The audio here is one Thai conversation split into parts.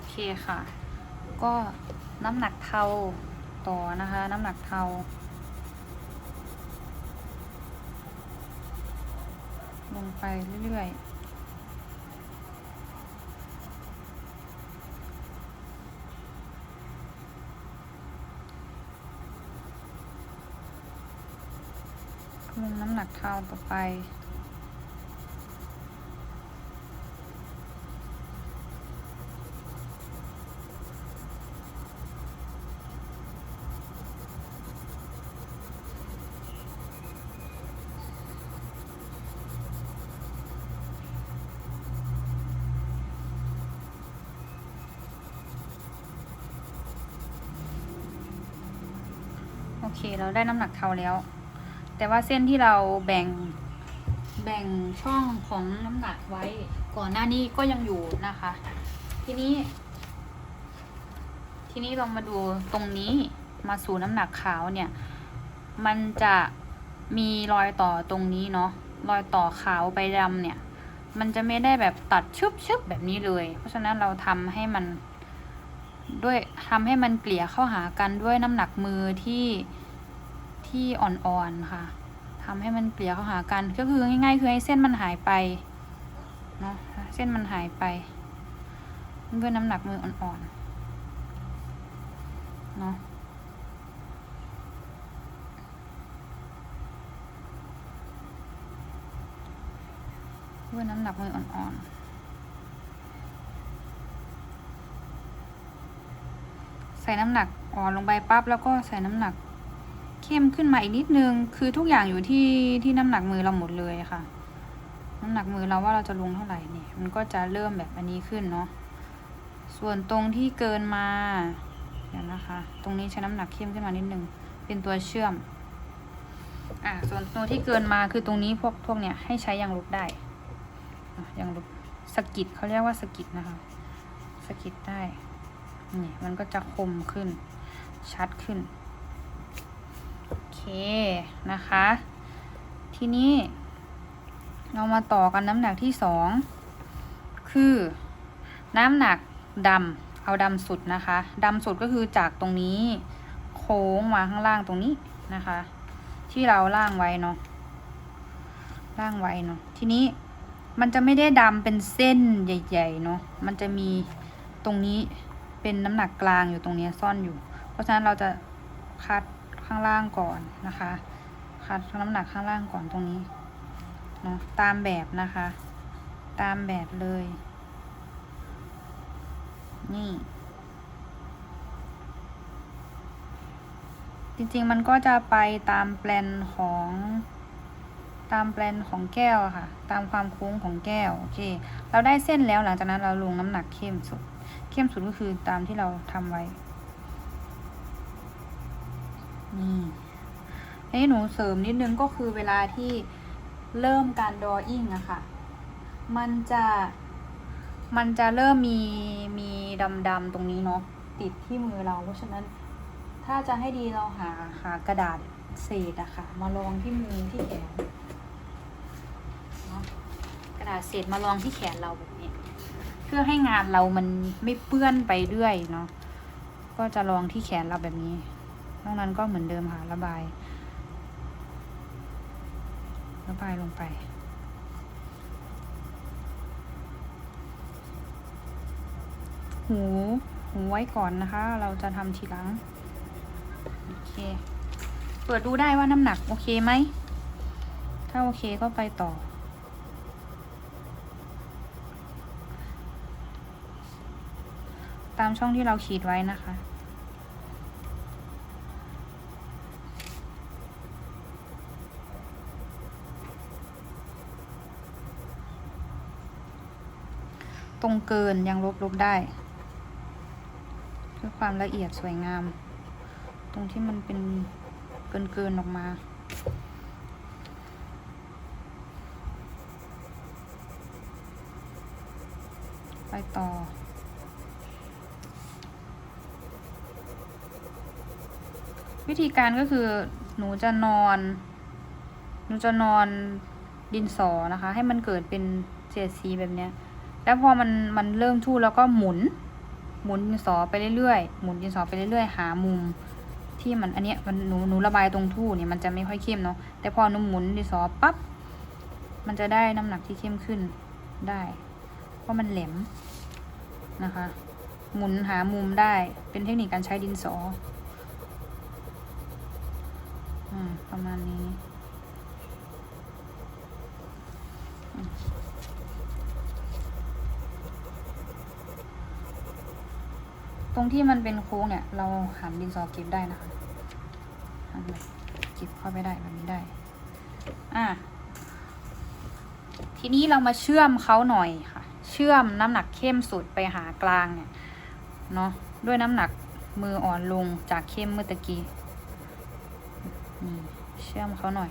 โอเคค่ะ ก็น้ำหนักเทาต่อนะคะ น้ำหนักเทาลงไปเรื่อยๆลงน้ำหนักเทาต่อไป เคเราได้น้ำหนักเทาแล้ว แต่ว่าเส้นที่เราแบ่งแบ่งช่องของน้ำหนักไว้ก่อนหน้านี้ก็ยังอยู่นะคะ ทีนี้ ทีนี้ลองมาดูตรงนี้มาสู่น้ำหนักขาวเนี่ย มันจะมีรอยต่อตรงนี้เนาะรอยต่อขาวไปดำเนี่ย มันจะไม่ได้แบบตัดชึบชึบแบบนี้เลย เพราะฉะนั้นเราทำให้มันด้วยทำให้มันเกลี่ยเข้าหากันด้วยน้ำหนักมือที่ ที่อ่อนๆค่ะทำให้มันเกลี่ยเข้าหากัน ก็คือง่ายๆคือให้เส้นมันหายไปเนาะเส้นมันหายไปด้วยน้ำหนักมืออ่อนๆเนาะด้วยน้ำหนักมืออ่อนๆใส่น้ำหนักอ่อนลงไปปั๊บแล้วก็ใส่น้ำหนัก เข้มขึ้นมาอีกนิดนึง คือทุกอย่างอยู่ที่ที่น้ำหนักมือเราหมดเลยค่ะ น้ำหนักมือเราว่าเราจะลงเท่าไหร่เนี่ย มันก็จะเริ่มแบบอันนี้ขึ้นเนาะ ส่วนตรงที่เกินมาเดี๋ยวนะคะ ตรงนี้ใช้น้ำหนักเข้มขึ้นมานิดนึง เป็นตัวเชื่อม อ่าส่วนตัวที่เกินมาคือตรงนี้พวกพวกเนี้ยให้ใช้ยางลบได้อะยางลบสกิดเขาเรียกว่าสกิดนะคะ สกิดได้ นี่มันก็จะคมขึ้น ชัดขึ้น นะคะ ทีนี้ เรามาต่อกันน้ำหนักที่สองคือน้ำหนักดำเอาดำสุดนะคะดำสุดก็คือจากตรงนี้โค้งมาข้างล่างตรงนี้นะคะ ที่เราล่างไว้เนาะล่างไว้เนาะทีนี้มันจะไม่ได้ดำเป็นเส้นใหญ่ๆเนาะมันจะมีตรงนี้เป็นน้ำหนักกลางอยู่ตรงนี้ซ่อนอยู่ เพราะฉะนั้นเราจะคัด ข้างล่างก่อนนะคะคัดน้ำหนักข้างล่างก่อนตรงนี้เนาะตามแบบนะคะ ตามแบบเลย นี่จริงๆ มันก็จะไปตามแปลนของตามแปลนของแก้วค่ะ ตามความโค้งของแก้วโอเค เราได้เส้นแล้วหลังจากนั้นเราลงน้ำหนักเข้มสุด เข้มสุดก็คือตามที่เราทำไว้ นี่ให้หนูเสริมนิดนึงก็คือเวลาที่เริ่มการดออิ่งอะค่ะ มันจะมันจะเริ่มมีมีดำๆตรงนี้เนาะติดที่มือเรา เพราะฉะนั้นถ้าจะให้ดีเราหาหากระดาษเศษอะค่ะ มาลองที่มือที่แขนกระดาษเศษมาลองที่แขนเราแบบนี้เพื่อให้งานเรามันไม่เปื้อนไปเรื่อยเนาะก็จะลองที่แขนเราแบบนี้ นอกนั้นก็เหมือนเดิมค่ะ ระบาย ระบายลงไป หูหูไว้ก่อนนะคะ เราจะทำทีหลัง โอเค เปิดดูได้ว่าน้ำหนักโอเคไหม ถ้าโอเคก็ไปต่อตามช่องที่เราขีดไว้นะคะ ตรงเกินยังลบลบได้ เพื่อความละเอียดสวยงาม ตรงที่มันเป็นเกินเกินออกมา ไปต่อวิธีการก็คือหนูจะนอน หนูจะนอนดินสอนะคะ ให้มันเกิดเป็นเศษสีแบบเนี้ย แล้วพอมันมันเริ่มทู่แล้วก็หมุน หมุนดินสอไปเรื่อยๆหมุนดินสอไปเรื่อยๆ หามุม ที่มันอันเนี้ยมันหนูหนูระบายตรงทู่เนี่ยมันจะไม่ค่อยเข้มเนาะแต่พอหนูหมุนดินสอปั๊บมันจะได้น้ำหนักที่เข้มขึ้นได้ เพราะมันแหลมนะคะ หมุนหามุมได้เป็นเทคนิคการใช้ดินสอ อืม ประมาณนี้อืมต รงที่มันเป็นโค้งเนี่ย เราหันดินสอเก็บได้นะคะหันแบบเก็บเข้าไปได้แบบนี้ได้ อะทีนี้เรามาเชื่อมเขาหน่อยค่ะ เชื่อมน้ำหนักเข้มสุดไปหากลางเนี่ยเนาะด้วยน้ำหนักมืออ่อนลงจากเข้มเมื่อตะกี้นี่เชื่อมเขาหน่อย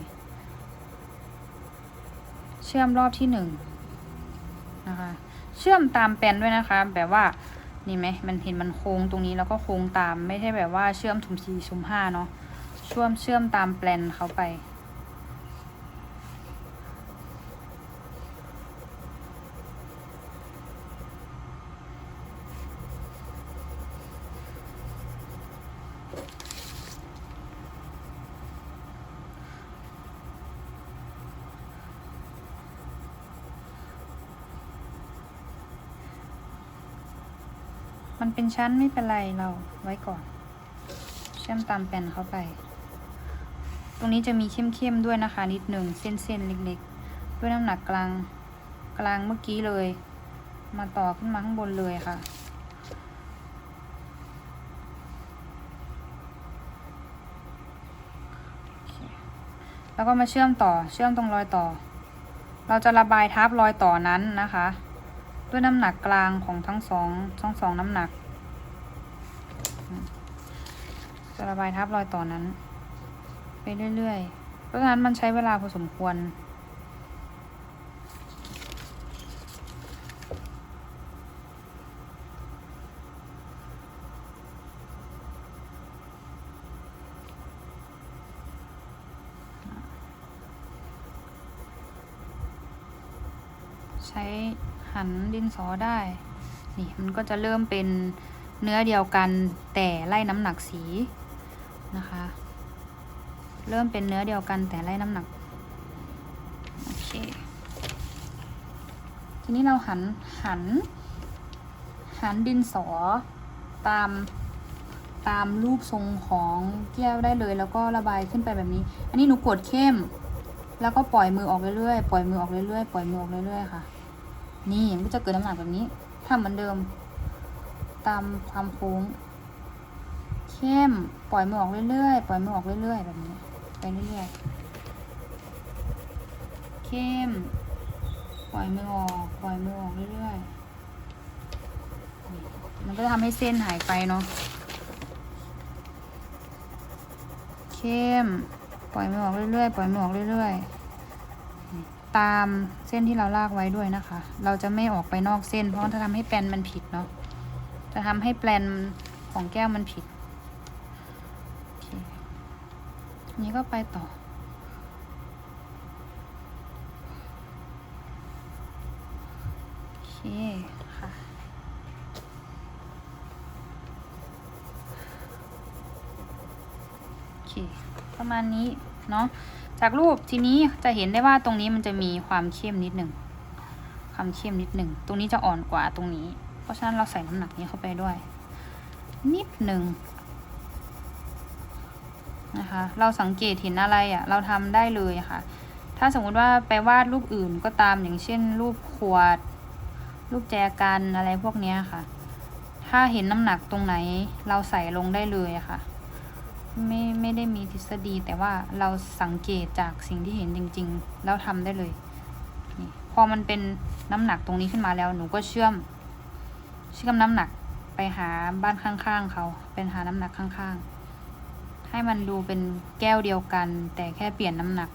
เชื่อมรอบที่หนึ่งนะคะ เชื่อมตามแปนด้วยนะคะ แบบว่า นี่ไหมมันเห็นมันโค้งตรงนี้แล้วก็โค้งตามไม่ใช่แบบว่าเชื่อมถุมสี่ชุมห้าเนาะเชื่อมเชื่อมตามแปลนเขาไป มันเป็นชั้นไม่เป็นไรเราไว้ก่อน เชื่อมตามแปลนเข้าไป ตรงนี้จะมีเข้มๆด้วยนะคะนิดหนึ่งเส้นๆเล็กๆ ด้วยน้ำหนักกลางกลางเมื่อกี้เลย มาต่อขึ้นมาข้างบนเลยค่ะแล้วก็มาเชื่อมต่อ เชื่อมตรงรอยต่อ เราจะระบายทับรอยต่อนั้นนะคะ ด้วยน้ำหนักกลางของทั้งสองทั้งสองน้ำหนัก จะระบายทับรอยต่อนั้น ไปเรื่อยๆ เพราะฉะนั้นมันใช้เวลาพอสมควร ใช้หั นดินสอได้ นี่มันก็จะเริ่มเป็นเนื้อเดียวกันแต่ไล่น้ำหนักสีนะคะ เริ่มเป็นเนื้อเดียวกันแต่ไล่น้ำหนักโอเคทีนี้เราหันหัน หันดินสอตามตามรูปทรงของแก้วได้เลย แล้วก็ระบายขึ้นไปแบบนี้ อันนี้หนูกดเข้ม แล้วก็ปล่อยมือออกเรื่อยๆปล่อยมือออกเรื่อยๆปล่อยมือออกเรื่อยๆค่ะ นี่มันก็จะเกิดน้ำหนักแบบนี้ทำเหมือนเดิม ตามความโค้ง เข้ม ปล่อยมือออกเรื่อยๆ ปล่อยมือออกเรื่อยๆ แบบนี้ ไปเรื่อยๆ เข้ม ปล่อยมือออก ปล่อยมือออกเรื่อยๆ มันก็จะทำให้เส้นหายไปเนาะ เข้ม ปล่อยมือออกเรื่อยๆ ปล่อยมือออกเรื่อยๆ ตามเส้นที่เราลากไว้ด้วยนะคะ เราจะไม่ออกไปนอกเส้น เพราะจะทำให้แปลนมันผิดเนาะ จะทำให้แปลนของแก้วมันผิด นี้ก็ไปต่อ โอเคค่ะโอเค ประมาณนี้เนาะ จากรูปทีนี้จะเห็นได้ว่าตรงนี้มันจะมีความเข้มนิดหนึ่งความเข้มนิดหนึ่งตรงนี้จะอ่อนกว่าตรงนี้ เพราะฉะนั้นเราใส่น้ำหนักนี้เข้าไปด้วย นิดหนึ่งนะคะ เราสังเกตเห็นอะไรอะ่ะ เราทำได้เลยค่ะ ถ้าสมมุติว่าไปวาดรูปอื่นก็ตามอย่างเช่น รูปขวด รูปแจกันอะไรพวกนี้ค่ะ ถ้าเห็นน้ำหนักตรงไหน เราใส่ลงได้เลยค่ะ ไม่ไม่ได้มีทฤษฎีแต่ว่าเราสังเกตจากสิ่งที่เห็นจริง ๆ แล้วทำได้เลยนี่พอมันเป็นน้ำหนักตรงนี้ขึ้นมาแล้วหนูก็เชื่อม เชื่อมน้ำหนักไปหาบ้านข้างๆเขาเป็นหาน้ำหนักข้างๆ ให้มันดูเป็นแก้วเดียวกัน แต่แค่เปลี่ยนน้ำหนัก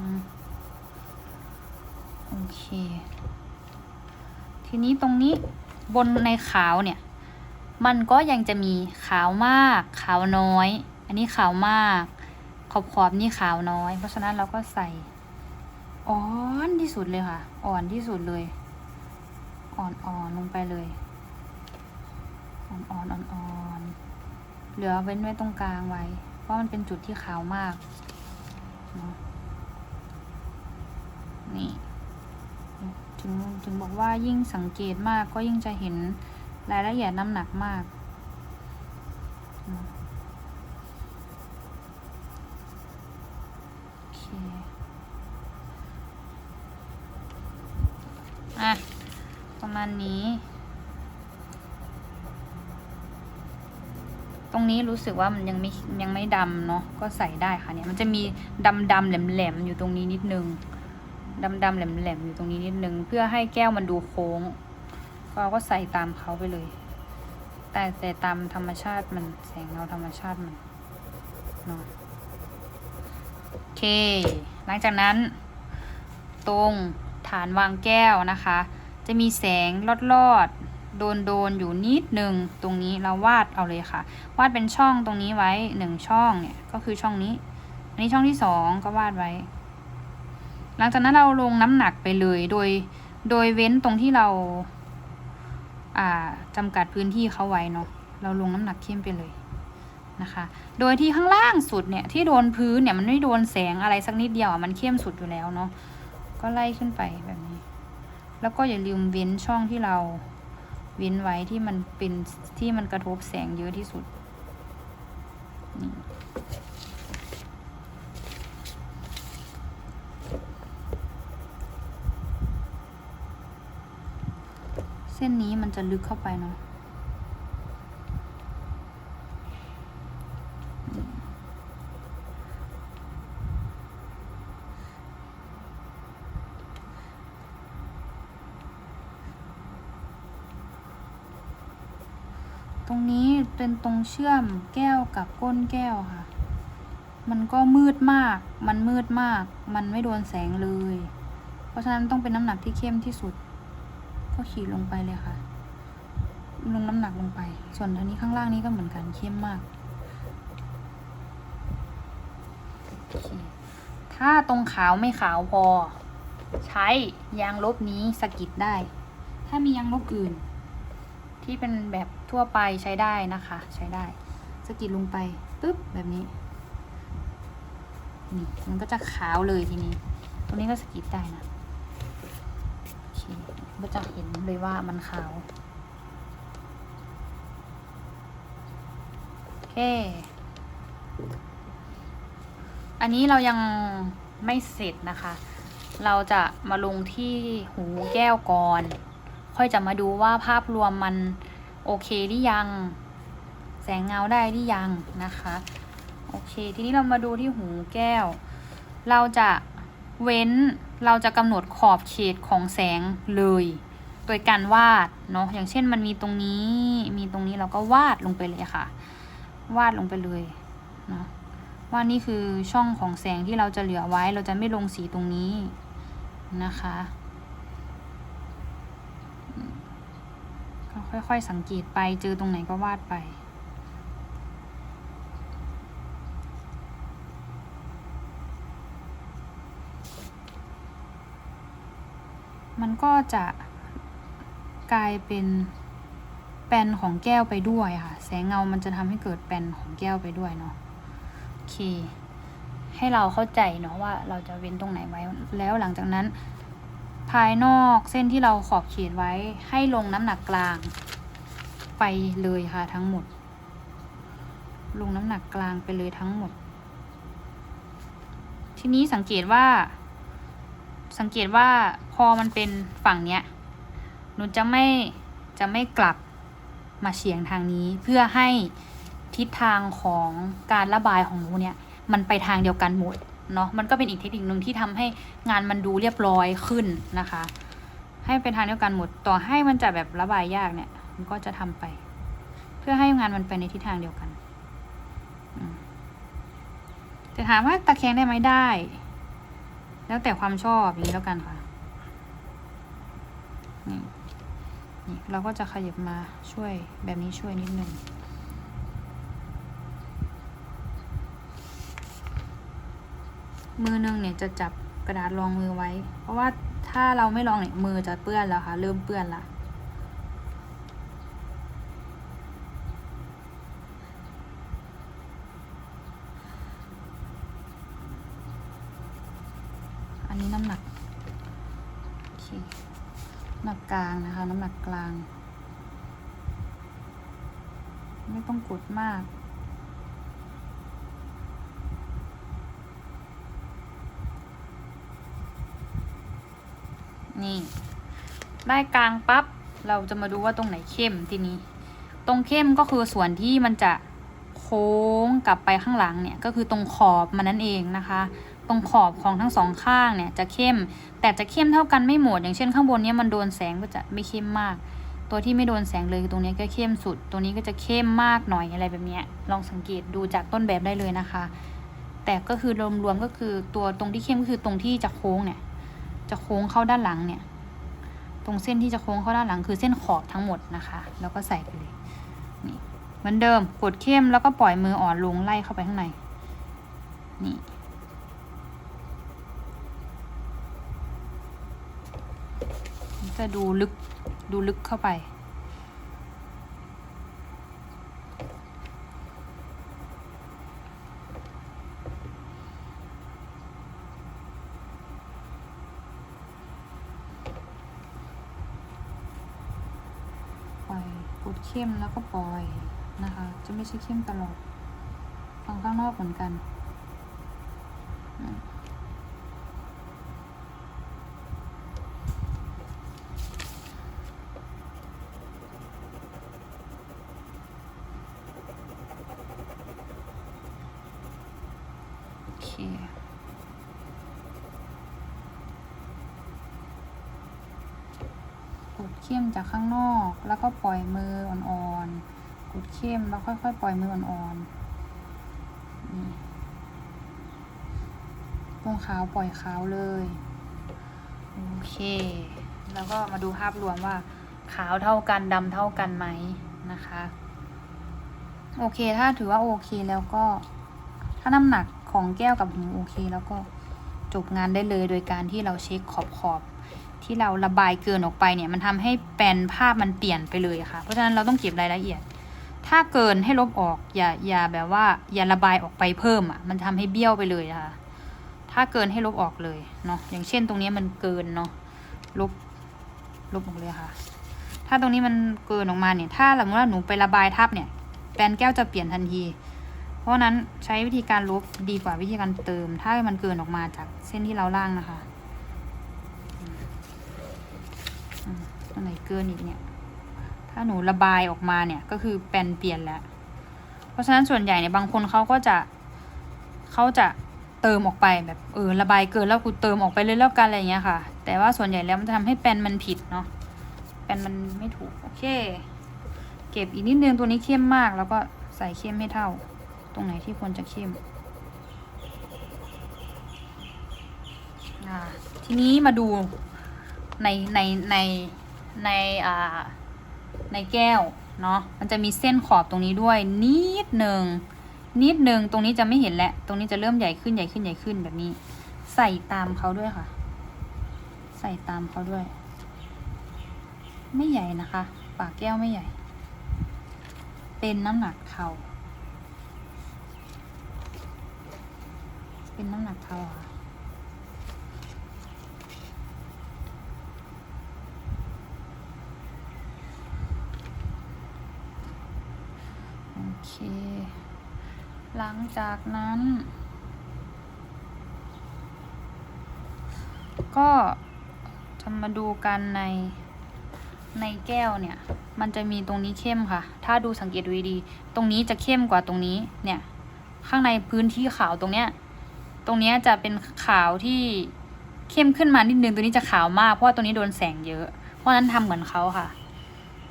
อืมโอเค ทีนี้ตรงนี้บนในขาวเนี่ย มันก็ยังจะมีขาวมาก ขาวน้อย อันนี้ขาวมาก ขอบขอบๆนี่ขาวน้อย เพราะฉะนั้นเราก็ใส่อ่อนที่สุดเลยค่ะ อ่อนที่สุดเลย อ่อนอ่อนๆลงไปเลย อ่อนอ่อนอ่อนๆเหลือเว้นไว้ตรงกลางไว้ เพราะมันเป็นจุดที่ขาวมาก นี่ ถึงถึงบอกว่ายิ่งสังเกตมากก็ยิ่งจะเห็นรายละเอียดน้ำหนักมากอะโอเค อะ ประมาณนี้ ตรงนี้รู้สึกว่ามันยังไม่ยังไม่ดำเนาะ ก็ใส่ได้ค่ะเนี่ย มันจะมีดำดำแหลมแหลมๆอยู่ตรงนี้นิดนึง ดำดำๆแหลมแหลมๆอยู่ตรงนี้นิดนึง เพื่อให้แก้วมันดูโค้งเราก็ใส่ตามเขาไปเลย แต่แต่ตามธรรมชาติมันแสงเงาธรรมชาติมันเนาะโอเค หลังจากนั้น ตรงฐานวางแก้วนะคะ จะมีแสงลอดลอดๆโดนโดนๆอยู่นิดนึงตรงนี้เราวาดเอาเลยค่ะ วาดเป็นช่องตรงนี้ไว้หนึ่งช่องเนี่ยก็คือช่องนี้ อันนี้ช่องที่สองก็วาดไว้ หลังจากนั้นเราลงน้ำหนักไปเลย โดย โดยเว้นตรงที่เรา อ่าจำกัดพื้นที่เขาไว้เนาะ เราลงน้ำหนักเข้มไปเลยนะคะ โดยที่ข้างล่างสุดเนี่ยที่โดนพื้นเนี่ยมันไม่โดนแสงอะไรสักนิดเดียวอะมันเข้มสุดอยู่แล้วเนาะ ก็ไล่ขึ้นไปแบบนี้ แล้วก็อย่าลืมเว้นช่องที่เราเว้นไว้ที่มันเป็นที่มันกระทบแสงเยอะที่สุดนี่ ส้นนี้มันจะลึกเข้าไปเนาะตรงนี้เป็นตรงเชื่อมแก้วกับก้นแก้วค่ะ มันก็มืดมาก มันมืดมาก มันไม่โดนแสงเลย เพราะฉะนั้นต้องเป็นน้ำหนักที่เข้มที่สุด ก็ขีดลงไปเลยค่ะ ลงน้ำหนักลงไป ส่วนอันนี้ข้างล่างนี้ก็เหมือนกันเข้มมาก ถ้าตรงขาวไม่ขาวพอ ใช้ยางลบนี้สกิดได้ ถ้ามียางลบอื่น ที่เป็นแบบทั่วไปใช้ได้นะคะ ใช้ได้ สกิดลงไปปึ๊บแบบนี้นี่มันก็จะขาวเลยทีนี้ ตรงนี้ก็สกิดได้นะโอเค ก็จะเห็นเลยว่ามันขาว โอเค อันนี้เรายังไม่เสร็จนะคะ เราจะมาลงที่หูแก้วก่อน ค่อยจะมาดูว่าภาพรวมมันโอเคหรือยัง แสงเงาได้หรือยังนะคะ โอเค ทีนี้เรามาดูที่หูแก้ว เราจะเว้น เราจะกำหนดขอบเขตของแสงเลย โดยการวาดเนาะอย่างเช่นมันมีตรงนี้ มีตรงนี้เราก็วาดลงไปเลยค่ะ วาดลงไปเลยเนาะว่านี่คือช่องของแสงที่เราจะเหลือไว้ เราจะไม่ลงสีตรงนี้นะคะก็ค่อยๆสังเกตไปเจอตรงไหนก็วาดไป มันก็จะกลายเป็นแปนของแก้วไปด้วยค่ะ แสงเงามันจะทำให้เกิดแปนของแก้วไปด้วยเนาะโอเค ให้เราเข้าใจเนาะว่าเราจะเว้นตรงไหนไว้ แล้วหลังจากนั้น ภายนอกเส้นที่เราขอบเขตไว้ให้ลงน้ำหนักกลาง ไปเลยค่ะทั้งหมด ลงน้ำหนักกลางไปเลยทั้งหมด ทีนี้สังเกตว่า สังเกตว่าพอมันเป็นฝั่งเนี้ยหนูจะไม่จะไม่กลับมาเฉียงทางนี้เพื่อให้ทิศทางของการระบายของหนูเนี่ยมันไปทางเดียวกันหมดเนาะมันก็เป็นอีกเทคนิคหนึ่งที่ทำให้งานมันดูเรียบร้อยขึ้นนะคะ ให้เป็นทางเดียวกันหมดต่อให้มันจะแบบระบายยากเนี่ย มันก็จะทำไป เพื่อให้งานมันไปในทิศทางเดียวกันจะถามว่าตะแคงได้ไหมได้ แล้วแต่ความชอบอย่างนี้แล้วกันค่ะนี่นี่เราก็จะขยับมาช่วยแบบนี้ช่วยนิดนึงมือนึงเนี่ยจะจับกระดาษรองมือไว้ เพราะว่าถ้าเราไม่ลองเนี่ยมือจะเปื้อนแล้วค่ะ เริ่มเปื้อนละ กลางนะคะ น้ำหนักกลาง ไม่ต้องกดมาก นี่ ได้กลางปั๊บ เราจะมาดูว่าตรงไหนเข้มทีนี้ ตรงเข้มก็คือส่วนที่มันจะโค้งกลับไปข้างหลังเนี่ย ก็คือตรงขอบมันนั่นเองนะคะ ตรงขอบของทั้งสองข้างเนี่ยจะเข้ม แต่จะเข้มเท่ากันไม่หมด อย่างเช่นข้างบนเนี้ยมันโดนแสงก็จะไม่เข้มมาก ตัวที่ไม่โดนแสงเลยตรงนี้ก็เข้มสุด ตัวนี้ก็จะเข้มมากหน่อยอะไรแบบนี้ลองสังเกตดูจากต้นแบบได้เลยนะคะ แต่ก็คือรวมๆก็คือตัวตรงที่เข้มก็คือตรงที่จะโค้งเนี่ย จะโค้งเข้าด้านหลังเนี่ย ตรงเส้นที่จะโค้งเข้าด้านหลังคือเส้นขอบทั้งหมดนะคะ แล้วก็ใส่ไปเลยนี่เหมือนเดิมกดเข้มแล้วก็ปล่อยมืออ่อนลงไล่เข้าไปข้างในนี่ จะดูลึกดูลึกเข้าไป ปล่อยกดเข้มแล้วก็ปล่อยนะคะ จะไม่ใช่เข้มตลอดฝั่งข้างนอกเหมือนกัน อืมโอเค กด เข้มจากข้างนอก แล้วก็ปล่อยมืออ่อนๆกดเข้มแล้วค่อยๆ ปล่อยมืออ่อนๆนี่ตรงขาวปล่อยขาวเลยโอเค แล้วก็มาดูภาพรวมว่า ขาวเท่ากันดำเท่ากันไหมนะคะ โอเคถ้าถือว่าโอเคแล้วก็ถ้าน้ำหนักของแก้วกับหูโอเค แล้วก็จบงานได้เลยโดยการที่เราเช็คขอบขอบ ที่เราระบายเกินออกไปเนี่ยมันทำให้แปลนภาพมันเปลี่ยนไปเลยค่ะ เพราะฉะนั้นเราต้องเก็บรายละเอียด ถ้าเกินให้ลบออกอย่าอย่าแบบว่าอย่าระบายออกไปเพิ่มอะมันทำให้เบี้ยวไปเลยนะคะ ถ้าเกินให้ลบออกเลยเนาะอย่างเช่นตรงนี้มันเกินเนาะลบลบออกเลยค่ะ ถ้าตรงนี้มันเกินออกมาเนี่ย ถ้าสมมติว่าหนูไประบายทับเนี่ยแปลนแก้วจะเปลี่ยนทันที เพราะฉะนั้นใช้วิธีการลบดีกว่าวิธีการเติม ถ้ามันเกินออกมาจากเส้นที่เราล่างนะคะอืมอืมตรง ไหนเกินอีกเนี่ย ถ้าหนูระบายออกมาเนี่ยก็คือแปนเปลี่ยนแล้ว เพราะฉะนั้นส่วนใหญ่เนี่ยบางคนเขาก็จะเขาจะเติมออกไปแบบเออระบายเกินแล้วกูเติมออกไปเลยแล้วกันอะไรอย่างเงี้ยค่ะ แต่ว่าส่วนใหญ่แล้วมันจะทำให้แปนมันผิดเนาะแปนมันไม่ถูกโอเค เก็บอีกนิดนึงตัวนี้เข้มมาก แล้วก็ใส่เข้มให้เท่า ตรงไหนที่ควรจะเข้มทีนี้มาดูในในใน ในในแก้วเนาะมันจะมีเส้นขอบตรงนี้ด้วย นิดหนึ่งนิดหนึ่งตรงนี้จะไม่เห็นแล้วตรงนี้จะเริ่มใหญ่ขึ้นใหญ่ขึ้นใหญ่ขึ้นแบบนี้ ใส่ตามเขาด้วยค่ะ ใส่ตามเขาด้วย ไม่ใหญ่นะคะ ปากแก้วไม่ใหญ่ เป็นน้ำหนักเทาเป็นน้ำหนักเทาค่ะ โอ เค หลังจากนั้น ก็จะมาดูกันในในแก้วเนี่ย มันจะมีตรงนี้เข้มค่ะ ถ้าดูสังเกตดูดีๆตรงนี้จะเข้มกว่าตรงนี้ เนี่ย ข้างในพื้นที่ขาวตรงเนี้ย ตรงเนี้ยจะเป็นขาวที่เข้มขึ้นมานิดนึง ตัวนี้จะขาวมาก เพราะว่าตัวนี้โดนแสงเยอะ เพราะฉะนั้นทำเหมือนเขาค่ะ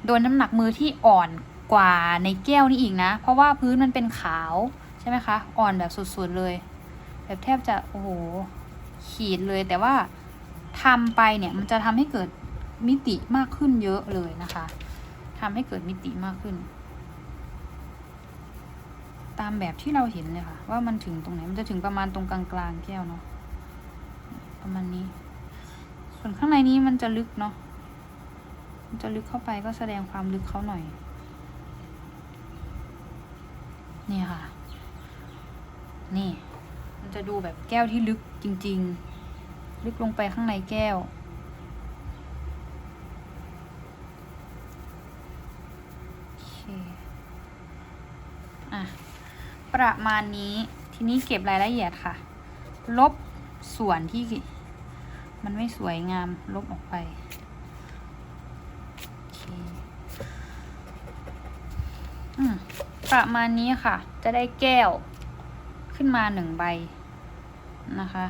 โดนน้ำหนักมือที่อ่อน กว่าในแก้วนี่อีกนะ เพราะว่าพื้นมันเป็นขาวใช่ไหมคะ อ่อนแบบสุดๆเลย แบบแทบจะโอ้โหขีดเลย แต่ว่าทำไปเนี่ยมันจะทำให้เกิดมิติมากขึ้นเยอะเลยนะคะทำให้เกิดมิติมากขึ้น ตามแบบที่เราเห็นเลยค่ะ ว่ามันถึงตรงไหนมันจะถึงประมาณตรงกลางๆแก้วเนาะประมาณนี้ ส่วนข้างในนี้มันจะลึกเนาะ มันจะลึกเข้าไปก็แสดงความลึกเขาหน่อย นี่ค่ะ นี่ มันจะดูแบบแก้วที่ลึกจริง ๆ ลึกลงไปข้างในแก้ว อะ ประมาณนี้ ทีนี้เก็บรายละเอียดค่ะ ลบส่วนที่มันไม่สวยงามลบออกไป โอเค อืม ประมาณนี้ค่ะ จะได้แก้วขึ้นมาหนึ่งใบนะคะ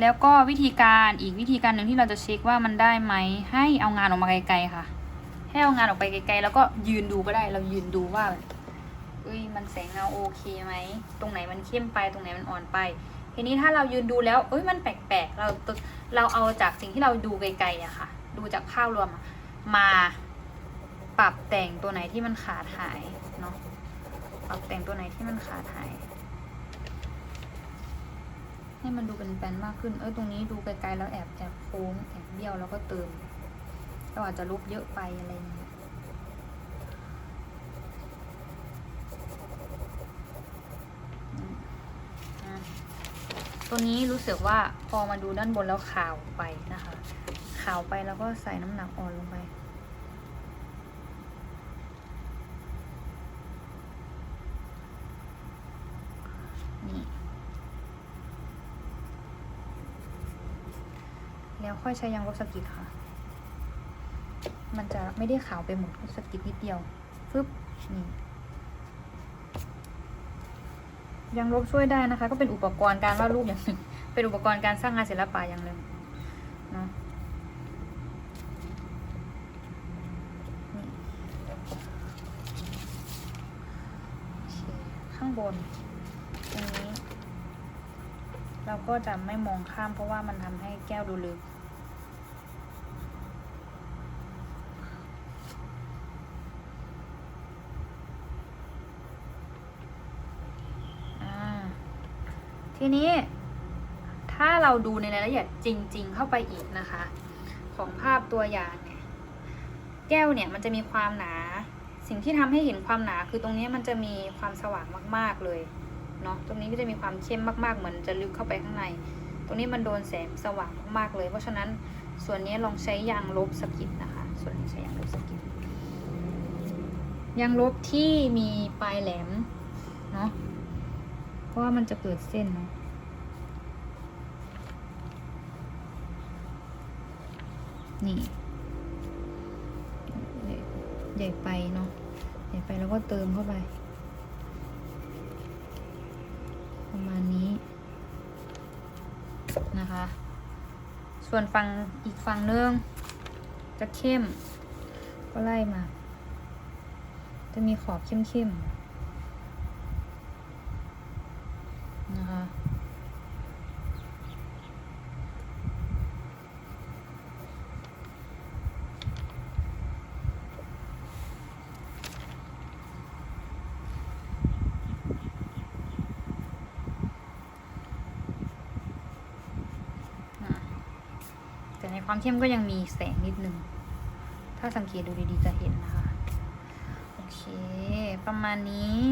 แล้วก็วิธีการอีกวิธีการหนึ่งที่เราจะเช็คว่ามันได้ไหมให้เอางานออกมาไกลๆค่ะ ให้เอางานออกไปไกลๆ แล้วก็ยืนดูก็ได้ เรายืนดูว่าเอ้ยมันแสงเงาโอเคไหมตรงไหนมันเข้มไปตรงไหนมันอ่อนไป ทีนี้ถ้าเรายืนดูแล้วเอ้ยมันแปลกๆเราเราเอาจากสิ่งที่เราดูไกลๆอะค่ะ ดูจากภาพรวมมาปรับแต่งตัวไหนที่มันขาดหาย รับแต่งตัวไหนที่มันขาดหาย ให้มันดูเป็นแปนมากขึ้น เอ้ยตรงนี้ดูไกลๆแล้วแอบแอบโค้งแอบเบี้ยวแล้วก็เติมเราอาจจะลบเยอะไปอะไรอย่างเงี้ยตัวนี้รู้สึกว่าพอมาดูด้านบนแล้วขาวไปนะคะ ขาวไปแล้วก็ใส่น้ำหนักอ่อนลงไป นี่ แล้วค่อยใช้ยางลบสกิดค่ะ มันจะไม่ได้ขาวไปหมดสกิดนิดเดียวฟึบนี่ยางลบช่วยได้นะคะ ก็เป็นอุปกรณ์การวาดรูปอย่างหนึ่ง เป็นอุปกรณ์การสร้างงานศิลปะอย่างหนึ่งนี่ข้างบนตรงนี้ เราก็จะไม่มองข้ามเพราะว่ามันทำให้แก้วดูลึก อ่า ทีนี้ ถ้าเราดูในรายละเอียดจริง ๆ เข้าไปอีกนะคะ ของภาพตัวอย่างเนี่ยแก้วเนี่ยมันจะมีความหนา สิ่งที่ทำให้เห็นความหนาคือตรงนี้มันจะมีความสว่างมากๆเลยเนาะตรงนี้ก็จะมีความเข้มมากๆ เหมือนจะลึกเข้าไปข้างใน ตรงนี้มันโดนแสงสว่างมากๆเลย เพราะฉะนั้นส่วนนี้ลองใช้ยางลบสกิดนะคะ ส่วนนี้ใช้ยางลบสกิดยางลบที่มีปลายแหลมเนาะ ราะว่ามันจะเกิดเส้นเนาะนี่ใหญ่ไปเนาะใหญ่ไปแล้วก็เติมเข้าไป ประมาณนี้นะคะ ส่วนฝั่งอีกฝั่งนึงจะเข้มก็ไล่มา จะมีขอบเข้มๆ นะคะแต่ในความเข้มก็ยังมีแสงนิดนึง ถ้าสังเกตดูดีๆจะเห็นนะคะ โอเค ประมาณนี้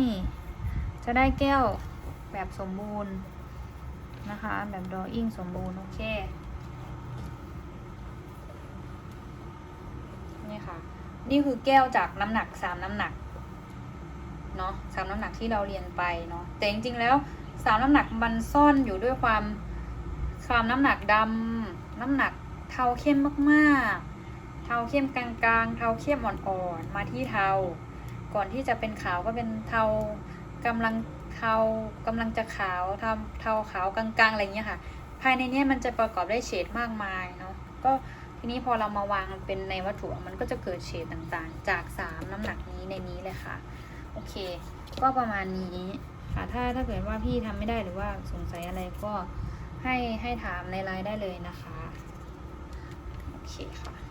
จะได้แก้ว แบบสมบูรณ์นะคะ แบบดออิ่งสมบูรณ์ โอเค นี่ค่ะ นี่คือแก้วจากน้ำหนักสามน้ำหนักเนาะสามน้ำหนักที่เราเรียนไปเนาะแต่จริงๆแล้วสามน้ำหนักมันซ่อนอยู่ด้วยความความน้ำหนักดำน้ำหนักเทาเข้มมากๆ เทาเข้มกลางๆ เทาเข้มอ่อนๆ มาที่เทา ก่อนที่จะเป็นขาวก็เป็นเทากำลัง เทากำลังจะขาวทำเทาขาวกลางๆอะไรอย่างเงี้ยค่ะ ภายในเนี้ยมันจะประกอบด้วยเฉดมากมายเนาะก็ทีนี้พอเรามาวางเป็นในวัตถุมันก็จะเกิดเฉดต่างๆ จากสามน้ำหนักนี้ในนี้เลยค่ะโอเค ก็ประมาณนี้ค่ะถ้าถ้าเกิดว่าพี่ทำไม่ได้หรือว่าสงสัยอะไรก็ให้ให้ถามในไลน์ได้เลยนะคะ โอเคค่ะ